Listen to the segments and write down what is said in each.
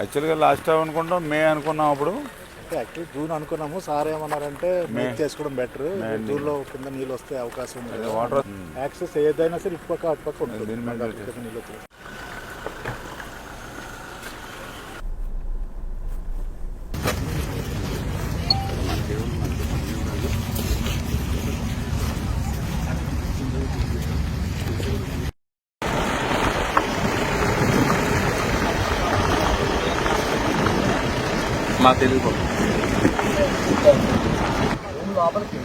యాక్చువల్గా last time అనుకుంటాం మే అనుకున్నాం అప్పుడు. యాక్చువల్లీ జూన్ అనుకున్నాము. సార్ ఏమన్నారంటే మే. చేసుకోవడం బెటర్ జూన్లో కింద నీళ్ళు వస్తే అవకాశం ఉంది. వాటర్ యాక్సెస్ ఏదైనా సరే ఇటుపక్క అటుపక్క ఉంటుంది. మా తెలుగు. లోపలికి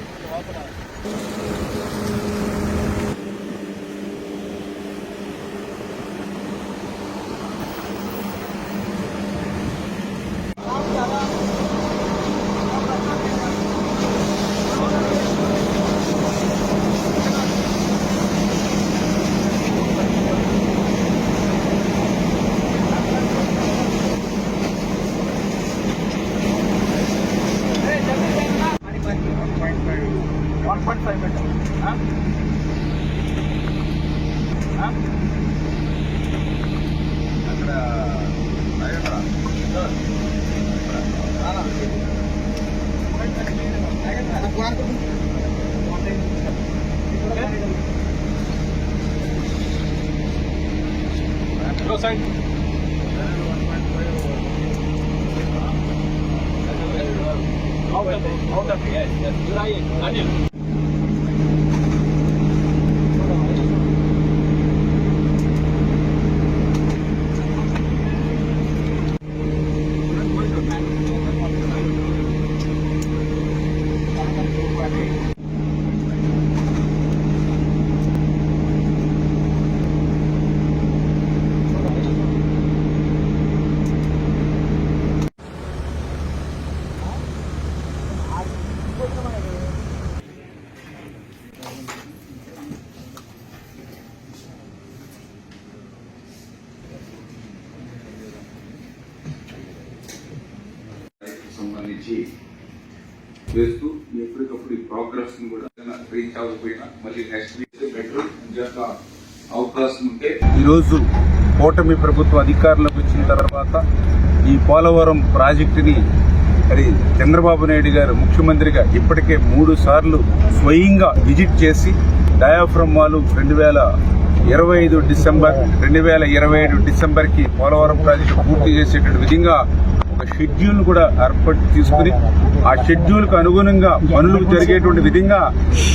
దీని మీద అటుపక్క నీళ్ళు వచ్చేస్తాయి. మా తెలుగు సంబంధించి చేస్తూ ఎప్పటికప్పుడు ఈ ప్రోగ్రెస్ కూడా రీచ్ అవ్వకపోయినా మళ్ళీ నెక్స్ట్ వీక్ బెటర్ అవకాశం ఉంటే ఈరోజు కూటమి ప్రభుత్వ అధికారంలోకి వచ్చిన తర్వాత ఈ పోలవరం ప్రాజెక్టుని మరి చంద్రబాబు నాయుడు గారు ముఖ్యమంత్రిగా ఇప్పటికే మూడు సార్లు స్వయంగా విజిట్ చేసి డయాఫ్రమ్ వాళ్ళు రెండు వేల ఇరవై ఐదు డిసెంబర్ రెండు వేల ఇరవై ఐదు డిసెంబర్కి పోలవరం ప్రాజెక్టు పూర్తి చేసేటువంటి విధంగా ఒక షెడ్యూల్ కూడా ఏర్పాటు తీసుకుని ఆ షెడ్యూల్కు అనుగుణంగా పనులు జరిగేటువంటి విధంగా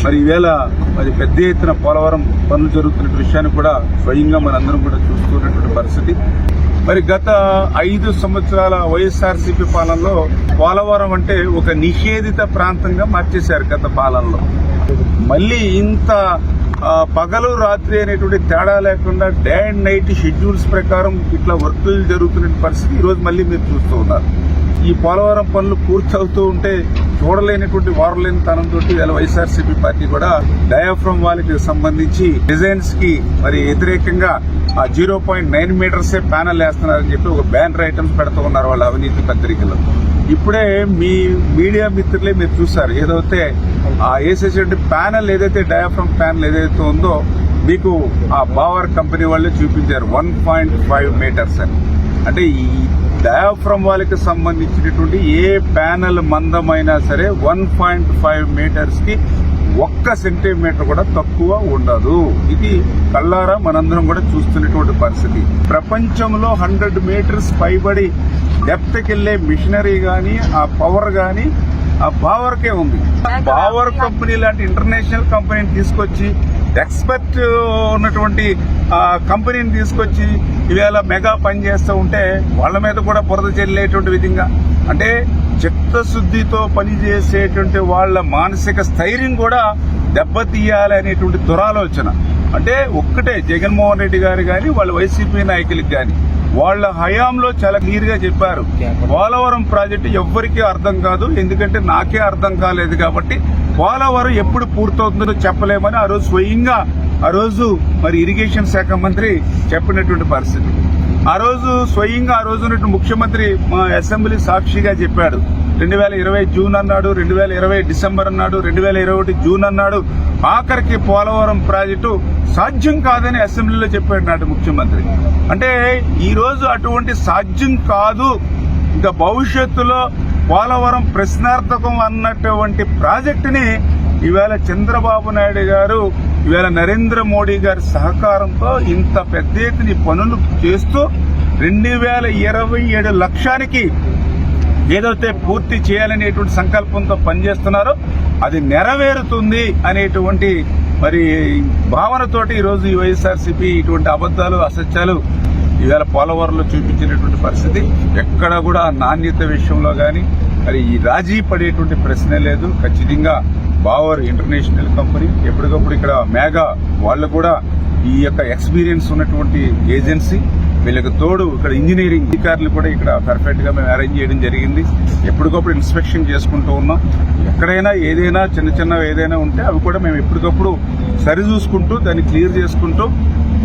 మరి ఈవేళ మరి పెద్ద ఎత్తున పోలవరం పనులు జరుగుతున్న విషయాన్ని కూడా స్వయంగా మనందరం కూడా చూస్తున్నటువంటి పరిస్థితి. మరి గత ఐదు సంవత్సరాల వైఎస్ఆర్సీపీ పాలనలో పోలవరం అంటే ఒక నిషేధిత ప్రాంతంగా మార్చేశారు గత పాలనలో. మళ్ళీ ఇంత పగలు రాత్రి అనేటువంటి తేడా లేకుండా డే అండ్ నైట్ షెడ్యూల్స్ ప్రకారం ఇట్లా వర్కులు జరుగుతున్న పరిస్థితి ఈరోజు మళ్ళీ మీరు చూస్తూ ఉన్నారు. ఈ పోలవరం పనులు పూర్తవుతూ ఉంటే చూడలేనటువంటి వారలేని తనంతో వైఎస్ఆర్సీపీ పార్టీ కూడా డయాఫ్రమ్ వాళ్ళకి సంబంధించి డిజైన్స్కి మరి వ్యతిరేకంగా ఆ జీరో పాయింట్ నైన్ మీటర్సే ప్యానల్ వేస్తున్నారని చెప్పి ఒక బ్యానర్ ఐటమ్స్ పెడుతూ ఉన్నారు వాళ్ళ అవినీతి పత్రికలో. ఇప్పుడే మీ మీడియా మిత్రులే మీరు చూసారు. ఏదైతే ఆ వేసేటువంటి ప్యానల్ ఏదైతే డయాఫ్రమ్ ప్యానల్ ఏదైతే ఉందో మీకు ఆ బావర్ కంపెనీ వాళ్ళే చూపించారు. వన్ పాయింట్ ఫైవ్ మీటర్స్ అని. అంటే ఈ డయాఫ్రమ్ వాళ్ళకి సంబంధించినటువంటి ఏ ప్యానల్ మందమైనా సరే వన్ పాయింట్ ఫైవ్ మీటర్స్కి ఒక్క సెంటీమీటర్ కూడా తక్కువ ఉండదు. ఇది కళ్ళారా మనందరం కూడా చూస్తున్నటువంటి పరిస్థితి. ప్రపంచంలో హండ్రెడ్ మీటర్స్ పైబడి డెప్త్ మిషనరీ గాని ఆ పవర్ గాని బావర్కే ఉంది. బావర్ కంపెనీ లాంటి ఇంటర్నేషనల్ కంపెనీని తీసుకొచ్చి ఎక్స్పర్ట్ ఉన్నటువంటి కంపెనీని తీసుకొచ్చి ఇవాళ మెగా పని చేస్తూ ఉంటే వాళ్ళ మీద కూడా బురద చెల్లేటువంటి విధంగా. అంటే చిత్తశుద్ధితో పనిచేసేటువంటి వాళ్ళ మానసిక స్థైర్యం కూడా దెబ్బతీయాలి అనేటువంటి దురాలోచన. అంటే ఒక్కటే జగన్మోహన్ రెడ్డి గారు కానీ వాళ్ళ వైసీపీ నాయకులకు కానీ వాళ్ళ హయాంలో చాలా క్లియర్గా చెప్పారు పోలవరం ప్రాజెక్టు ఎవ్వరికీ అర్థం కాదు ఎందుకంటే నాకే అర్థం కాలేదు కాబట్టి పోలవరం ఎప్పుడు పూర్తవుతుందో చెప్పలేమని ఆ రోజు స్వయంగా ఆ రోజు మరి ఇరిగేషన్ శాఖ మంత్రి చెప్పినటువంటి పరిస్థితి. ఆ రోజు స్వయంగా ఆ రోజు ఉన్నటువంటి ముఖ్యమంత్రి మా అసెంబ్లీ సాక్షిగా చెప్పాడు. రెండు వేల ఇరవై జూన్ అన్నాడు రెండు వేల ఇరవై డిసెంబర్ అన్నాడు రెండు వేల ఇరవై ఒకటి జూన్ అన్నాడు. ఆఖరికి పోలవరం ప్రాజెక్టు సాధ్యం కాదని అసెంబ్లీలో చెప్పాడు నాటి ముఖ్యమంత్రి. అంటే ఈ రోజు అటువంటి సాధ్యం కాదు. ఇంకా భవిష్యత్తులో పోలవరం ప్రశ్నార్థకం అన్నటువంటి ప్రాజెక్టుని ఈవేళ చంద్రబాబు నాయుడు గారు ఈవేళ నరేంద్ర మోడీ గారి సహకారంతో ఇంత పెద్ద ఎత్తున పనులు చేస్తూ రెండు వేల ఇరవై ఏడు లక్షానికి ఏదైతే పూర్తి చేయాలనేటువంటి సంకల్పంతో పనిచేస్తున్నారో అది నెరవేరుతుంది అనేటువంటి మరి భావనతోటి ఈరోజు వైఎస్ఆర్సీపీ ఇటువంటి అబద్దాలు అసత్యాలు ఈవేళ పోలవరంలో చూపించినటువంటి పరిస్థితి. ఎక్కడ కూడా నాణ్యత విషయంలో కానీ మరి ఈ రాజీ పడేటువంటి ప్రశ్నే లేదు. ఖచ్చితంగా బావర్ ఇంటర్నేషనల్ కంపెనీ ఎప్పటికప్పుడు ఇక్కడ మేఘా వాళ్ళు కూడా ఈ యొక్క ఎక్స్పీరియన్స్ ఉన్నటువంటి ఏజెన్సీ. వీళ్ళకి తోడు ఇక్కడ ఇంజనీరింగ్ అధికారులు కూడా ఇక్కడ పర్ఫెక్ట్గా మేము అరేంజ్ చేయడం జరిగింది. ఎప్పటికప్పుడు ఇన్స్పెక్షన్ చేసుకుంటూ ఉన్నాం. ఎక్కడైనా ఏదైనా చిన్న చిన్న ఏదైనా ఉంటే అవి కూడా మేము ఎప్పటికప్పుడు సరి చూసుకుంటూ దాన్ని క్లియర్ చేసుకుంటూ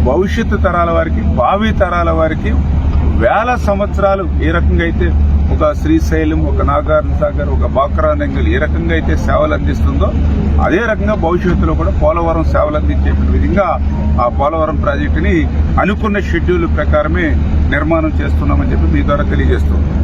భవిష్యత్తు తరాల వారికి భావి తరాల వారికి వేల సంవత్సరాలు ఏ రకంగా అయితే ఒక శ్రీశైలం ఒక నాగార్జున సాగర్ ఒక బాక్రా నెంగల్ ఏ రకంగా అయితే సేవలు అందిస్తుందో అదే రకంగా భవిష్యత్తులో కూడా పోలవరం సేవలు అందించే విధంగా ఆ పోలవరం ప్రాజెక్టుని అనుకున్న షెడ్యూల్ ప్రకారమే నిర్మాణం చేస్తున్నామని చెప్పి మీ ద్వారా తెలియజేస్తున్నాం.